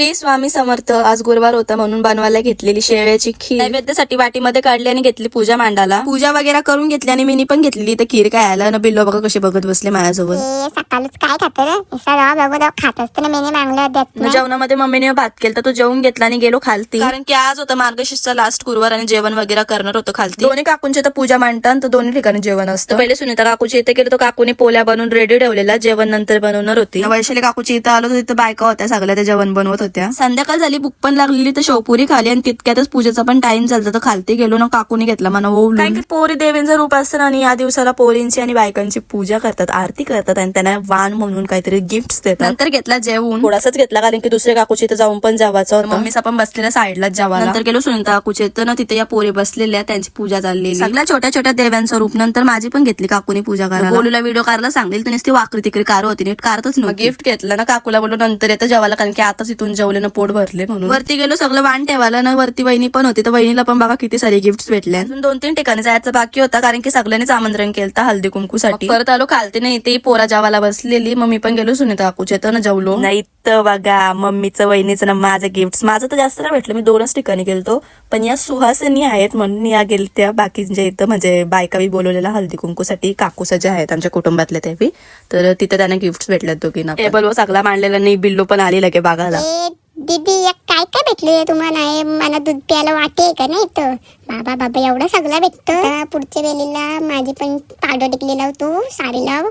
श्री स्वामी समर्थ आज गुरुवार होता म्हणून बनवायला घेतलेली शेवयाची खीर. नैवेद्यासाठी वाटीमध्ये काढली आणि घेतली पूजा मांडाला. पूजा वगैरे करून घेतली आणि मी पण घेतलेली. तर खीर काय आला ना बिल्लो बघा कसे बघत बसले माझ्यासोबत हे सकाळच काय खात मेने जेवणामध्ये मम्मीने भात केला तर तो जेवून घेतला आणि गेलो खालती. कारण की आज होता मार्गशीर्षचा लास्ट गुरुवार आणि जेवण वगैरे करणार होतं खालती. दोन्ही काकूंची तर पूजा मांडतात तर दोन्ही ठिकाणी जेवण असतं. पहिले सुनीता काकूची इथे गेलो तर काकूने पोल्या बनवून रेडी ठेवलेला जेवण नंतर बनवणार होती. वैशाली काकूची इथं आलो तर तिथं बायका होत्या सगळ्या त्या जेवण बनवत होत्या. संध्याकाळ झाली भूक पण लागलेली तर शेवपुरी खाली आणि तितक्यातच पूजेचा पण टाइम झाला तर खालती गेलो ना काकूने घेतला. कारण की पोरी देवींचं रूप असतं आणि या दिवसाला पोरींची आणि बायकांची पूजा करतात आरती करतात आणि त्यांना वाण म्हणून काहीतरी गिफ्ट देतात. नंतर घेतला जेवून. थोडासाच घेतला कारण की दुसऱ्या काकूची इथं जाऊन पण जेवायचं होतं. मम्मीचा पण बसलेल्या साईडलाच जेवा नंतर गेलो सुनीता काकूचे तर ना तिथे या पोरी बसलेल्या त्यांची पूजा चाललेली सगळ्या छोट्या छोट्या देव्यांचं रूप. नंतर माझी पण घेतली काकूने पूजा करायला. बोलूला व्हिडिओ करायला सांगेल तर ती वाकरी तिकडे कार होती नीट कारतच गिफ्ट घेतलं ना काकूला बोललो नंतर येतं जेवायला कारण की आताच इथून जेवले ना पोट भरले म्हणून. वरती गेलो सगळं वाण ठेवायला. ना वरती वहिनी पण होती. तर वहिनीला पण बघा किती सारे गिफ्ट भेटले. अजून दोन तीन ठिकाणी जायचं बाकी होता कारण की सगळ्यांनीच आमंत्रण केलं हल्दी कुंकूसाठी. परत आलो खालती नाही ते पोरा जेवायला बसलेली. मग मी पण गेलो सुनीता काकूच्या तर ना जेवलो. नाही तर बघा मम्मीचं वहिनीचं ना माझं गिफ्ट माझं तर जास्त नाही भेटलं. मी दोनच ठिकाणी गेलतो. पण या सुहासिनी आहेत म्हणून या गेलत्या बाकीच्या इथं. म्हणजे बायका बी बोलवलेल्या हल्दी कुंकूसाठी काकूस जे आहेत आमच्या कुटुंबातले ते बी. तर तिथे त्यांना गिफ्ट भेटल्यात दोघींना टेबल वर सगळा मांडलेला नाही बिल्लो पण आली लगे बघायला. ए दीदी एक काय काय भेटले तुम्हाला? मला दूध प्यायला वाटे का नाही तर बाबा बाबा एवढं सगळं भेटतं. पुढच्या वेळेला माझी पण पावडर टिकली लाव तू साडी लाव.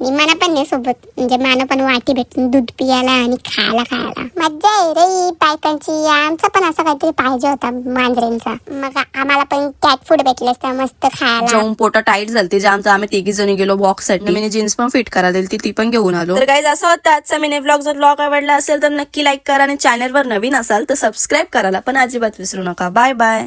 मला पण नाही सोबत. म्हणजे मला पण वाटी भेटून दूध पियाला आणि खायला खायला. मज्जा आहे रे बायकांची. आमचा पण असं काहीतरी पाहिजे होता मांजरेंचा. मग आम्हाला पण कॅट फूड भेटले असतं मस्त खायला. जाऊन पोटा टाईट झालती. ज्यामुळे आम्ही तिघी जणी गेलो बॉक्ससाठी. मी जीन्स पण फिट करायला दिली ती पण घेऊन आलो. तर काही असं होतं. आजचा मिनी ब्लॉग जर ब्लॉग आवडला असेल तर नक्की लाईक करा आणि चॅनलवर नवीन असाल तर सबस्क्राईब करायला पण अजिबात विसरू नका. Bye bye